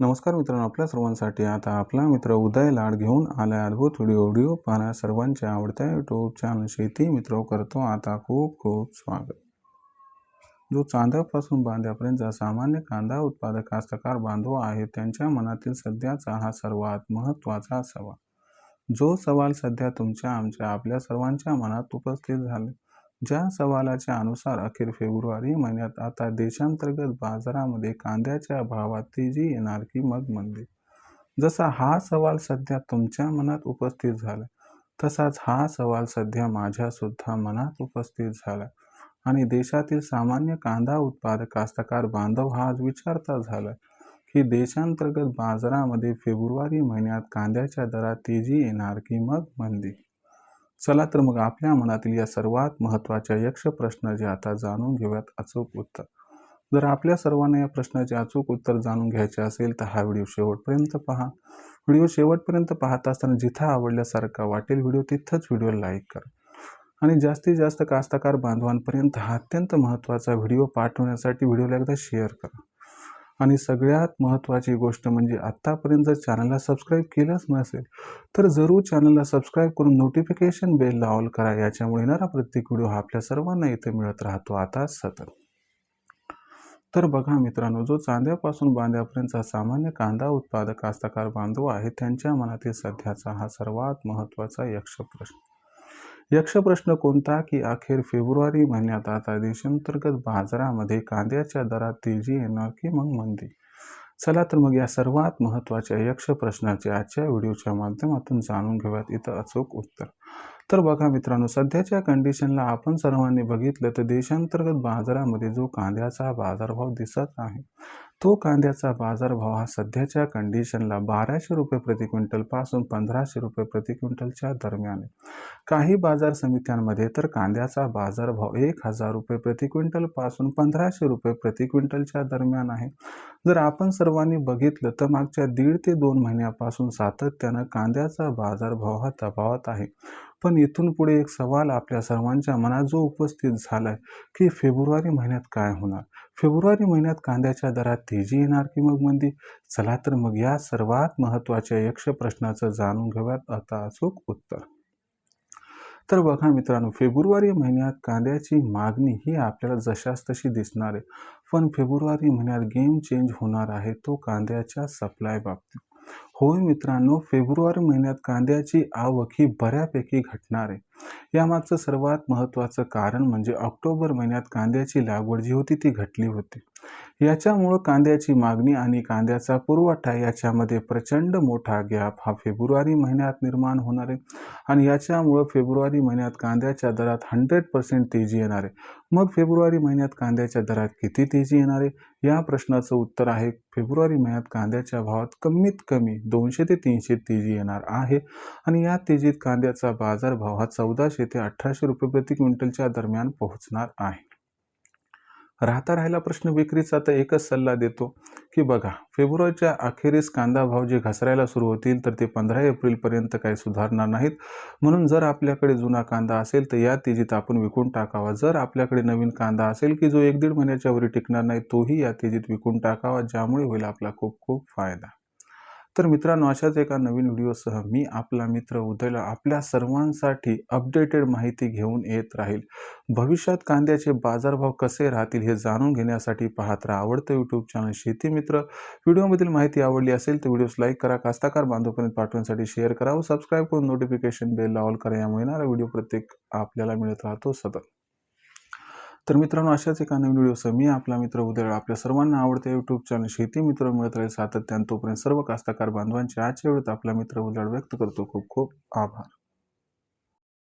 नमस्कार मित्रांनो आपल्या सर्वांसाठी आता आपला मित्र उदय लाड घेऊन आला अद्भुत व्हिडिओ व्हिडिओ पाहण्या सर्वांच्या आवडत्या यूट्यूब चॅनल शेती मित्र करतो आता खूप खूप स्वागत. जो चांद्यापासून बांध्यापर्यंतचा सामान्य कांदा उत्पादक कास्तकार बांधव आहे त्यांच्या मनातील सध्याचा हा सर्वात महत्त्वाचा सवाल. जो सवाल सध्या तुमच्या आमच्या आपल्या सर्वांच्या मनात उपस्थित झाले. ज्या सवालाच्या अनुसार अखेर फेब्रुवारी महिन्यात आता देशांतर्गत बाजारामध्ये कांद्याच्या भावात तेजी येणार की मग मंदी. जसा हा सवाल सध्या तुमच्या मनात उपस्थित झाला तसाच हा सवाल सध्या माझ्यासुद्धा मनात उपस्थित झाला. आणि देशातील सामान्य कांदा उत्पादक कास्तकार बांधव हा आज विचारता झाला की देशांतर्गत बाजारामध्ये फेब्रुवारी महिन्यात कांद्याच्या दरात तेजी येणार की मग मंदी? चला तर मग आपल्या मनातील या सर्वात महत्त्वाच्या यक्ष प्रश्नाचे आता जाणून घेऊयात अचूक उत्तर. जर आपल्या सर्वांना या प्रश्नाचे अचूक उत्तर जाणून घ्यायचे असेल तर हा व्हिडिओ शेवटपर्यंत पहा. व्हिडिओ शेवटपर्यंत पाहत असताना जिथं आवडल्यासारखा वाटेल व्हिडिओ तिथंच व्हिडिओ लाईक करा. आणि जास्तीत जास्त कास्तकार बांधवांपर्यंत हा अत्यंत महत्त्वाचा व्हिडिओ पाठवण्यासाठी व्हिडिओला एकदा शेअर करा. आणि सगळ्यात महत्त्वाची गोष्ट म्हणजे आत्तापर्यंत जर चॅनलला सबस्क्राईब केलंच नसेल तर जरूर चॅनलला सबस्क्राईब करून नोटिफिकेशन बेल ऑल करा. याच्यामुळे येणारा प्रत्येक व्हिडिओ हा आपल्या सर्वांना इथे मिळत राहतो. आता सतत. तर बघा मित्रांनो जो चांद्यापासून बांध्यापर्यंतचा सामान्य कांदा उत्पादक कास्तकार बांधव आहे त्यांच्या मनातील सध्याचा हा सर्वात महत्त्वाचा यक्ष यक्षप्रश्न यक्ष प्रश्न कोणता की अखेर फेब्रुवारी महिन्यात आता देशांतर्गत बाजारामध्ये कांद्याच्या दरात तेजी येणार की मग मंदी? चला तर मग या सर्वात महत्त्वाच्या यक्ष प्रश्नाचे आजच्या व्हिडिओच्या माध्यमातून जाणून घेऊयात. इथं अचूक उत्तर. तर बघा मित्रांनो सध्याच्या कंडिशनला आपण सर्वांनी बघितलं तर देशांतर्गत बाजारामध्ये जो कांद्याचा बाजारभाव दिसत आहे तो कांद्याचा बाजारभाव हा सध्याच्या कंडिशनला बाराशे रुपये प्रति क्विंटलपासून पंधराशे रुपये प्रति क्विंटलच्या दरम्यान आहे. काही बाजार समित्यांमध्ये तर कांद्याचा बाजारभाव एक हजार रुपये प्रति क्विंटलपासून पंधराशे रुपये प्रति क्विंटलच्या दरम्यान आहे. जर आपण सर्वांनी बघितलं तर मागच्या दीड ते दोन महिन्यापासून सातत्यानं कांद्याचा बाजारभाव हा दबावात आहे. पण इथून पुढे एक सवाल आपल्या सर्वांच्या मनात जो उपस्थित झाला आहे की फेब्रुवारी महिन्यात काय होणार? फेब्रुवारी महिन्यात कांद्याच्या दरात तेजी येणार की मग मंदी? चला तर मग या सर्वात महत्त्वाच्या यक्ष प्रश्नाचं जाणून घेऊयात आता अचूक उत्तर. तर बघा मित्रांनो फेब्रुवारी महिन्यात कांद्याची मागणी ही आपल्याला जशास तशी दिसणार आहे. पण फेब्रुवारी महिन्यात गेम चेंज होणार आहे तो कांद्याच्या सप्लाय बाबतीत. होय मित्रांनो फेब्रुवारी महिन्यात कांद्याची आवक ही बऱ्यापैकी घटणार आहे. यामागचं सर्वात महत्त्वाचं कारण म्हणजे ऑक्टोबर महिन्यात कांद्याची लागवड जी होती ती घटली होती. याच्यामुळं कांद्याची मागणी आणि कांद्याचा पुरवठा याच्यामध्ये प्रचंड मोठा गॅप हा फेब्रुवारी महिन्यात निर्माण होणार आहे. आणि याच्यामुळं फेब्रुवारी महिन्यात कांद्याच्या दरात हंड्रेड पर्सेंट तेजी येणार आहे. मग फेब्रुवारी महिन्यात कांद्याच्या दरात किती तेजी येणार आहे? या प्रश्नाचं उत्तर आहे फेब्रुवारी महिन्यात कांद्याच्या भावात कमीत कमी दोनशे ते तीनशे तेजी येणार आहे. आणि या तेजीत कांद्याचा बाजारभाव हा चौदाशे ते अठराशे रुपये प्रति क्विंटलच्या दरम्यान पोहोचणार आहे. राहता राहिला प्रश्न विक्रीचा तर एकच सल्ला देतो की बघा फेब्रुवारीच्या अखेरीस कांदा भाव जे घसरायला सुरू होतील तर ते पंधरा एप्रिलपर्यंत काही सुधारणार नाहीत. म्हणून जर आपल्याकडे जुना कांदा असेल तर या तेजीत आपण विकून टाकावा. जर आपल्याकडे नवीन कांदा असेल की जो एक दीड महिन्याच्या वरी टिकणार नाही तोही या तेजीत विकून टाकावा ज्यामुळे होईल आपला खूप खूप फायदा. तर मित्रांनो अशाच एका नवीन व्हिडिओसह मी आपला मित्र उदयला आपल्या सर्वांसाठी अपडेटेड माहिती घेऊन येत राहील. भविष्यात कांद्याचे बाजारभाव कसे राहतील हे जाणून घेण्यासाठी पाहत राहा आवडतं यूट्यूब चॅनल शेती मित्र. व्हिडिओमधील माहिती आवडली असेल तर व्हिडिओस लाईक करा कास्ताकार बांधवपर्यंत पाठवण्यासाठी शेअर करा व सबस्क्राईब करून नोटिफिकेशन बेल ऑल करा. यामुळे येणारा व्हिडिओ प्रत्येक आपल्याला मिळत राहतो सतत. तर मित्रांनो अशाच एका नवीन व्हिडिओसह मी आपला मित्र उदय. आपल्या सर्वांना आवडते यूट्यूब चॅनल शेती मित्र मिळत राहील सातत्यानं. तोपर्यंत सर्व कास्तकार बांधवांचे आजच्या वेळेत आपला मित्र उदय व्यक्त करतो. खूप खूप आभार.